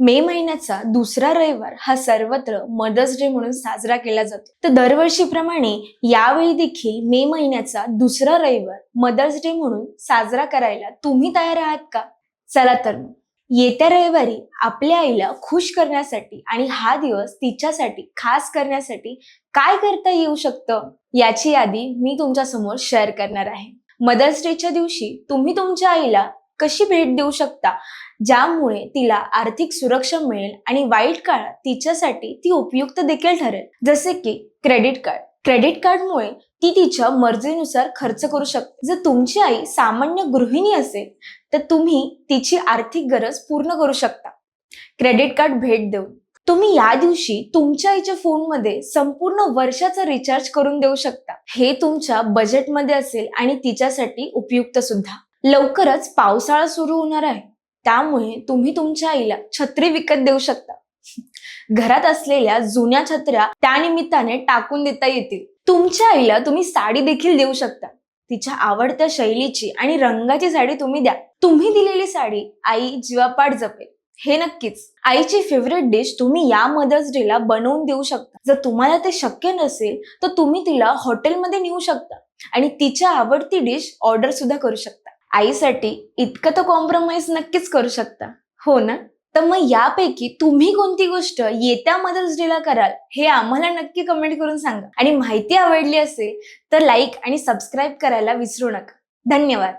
मे महिन्याचा दुसरा रविवार हा सर्वत्र मदर्स डे म्हणून साजरा केला जातो. तर दरवर्षीप्रमाणे यावेळी देखील मे महिन्याचा दुसरा रविवार मदर्स डे म्हणून साजरा करायला तुम्ही तयार आहात का? चला तर मग. येत्या रविवारी आपल्या आईला खुश करण्यासाठी आणि हा दिवस तिच्यासाठी खास करण्यासाठी काय करता येऊ शकतं याची यादी मी तुमच्यासमोर शेअर करणार आहे. मदर्स डेच्या दिवशी तुम्ही तुमच्या आईला कशी भेट देऊ शकता? ज्यामुळे तिला आर्थिक सुरक्षा मिळेल आणि वाईट काळात तिच्यासाठी ती उपयुक्त देखील ठरेल. जसे की क्रेडिट कार्ड. क्रेडिट कार्डमुळे ती तिच्या मर्जीनुसार खर्च करू शकते. जर तुमची आई सामान्य गृहिणी असेल तर तुम्ही तिची आर्थिक गरज पूर्ण करू शकता. क्रेडिट कार्ड भेट देऊन. तुम्ही या दिवशी तुमच्या आईच्या फोनमध्ये संपूर्ण वर्षाचा रिचार्ज करून देऊ शकता. हे तुमच्या बजेटमध्ये असेल आणि तिच्यासाठी उपयुक्त सुद्धा. लवकरच पावसाळा सुरू होणार आहे. त्यामुळे तुम्ही तुमच्या आईला छत्री विकत देऊ शकता. घरात असलेल्या जुन्या छत्र्या त्यानिमित्ताने टाकून देता येतील. तुमच्या आईला तुम्ही साडी देखील देऊ शकता. तिच्या आवडत्या शैलीची आणि रंगाची साडी तुम्ही द्या. तुम्ही दिलेली साडी आई जीवापाड जपेल. हे नक्कीच आईची फेवरेट डिश तुम्ही या मदर्स डेला बनवून देऊ शकता. जर तुम्हाला ते शक्य नसेल तर तुम्ही तिला हॉटेलमध्ये नेऊ शकता आणि तिच्या आवडती डिश ऑर्डर सुद्धा करू शकता. आईसाठी इतकं तर कॉम्प्रोमाइज नक्कीच करू शकता. हो ना? तर मग यापैकी तुम्ही कोणती गोष्ट येत्या मदर्स डेला कराल हे आम्हाला नक्की कमेंट करून सांगा. आणि माहिती आवडली असेल तर लाईक आणि सबस्क्राईब करायला विसरू नका. धन्यवाद.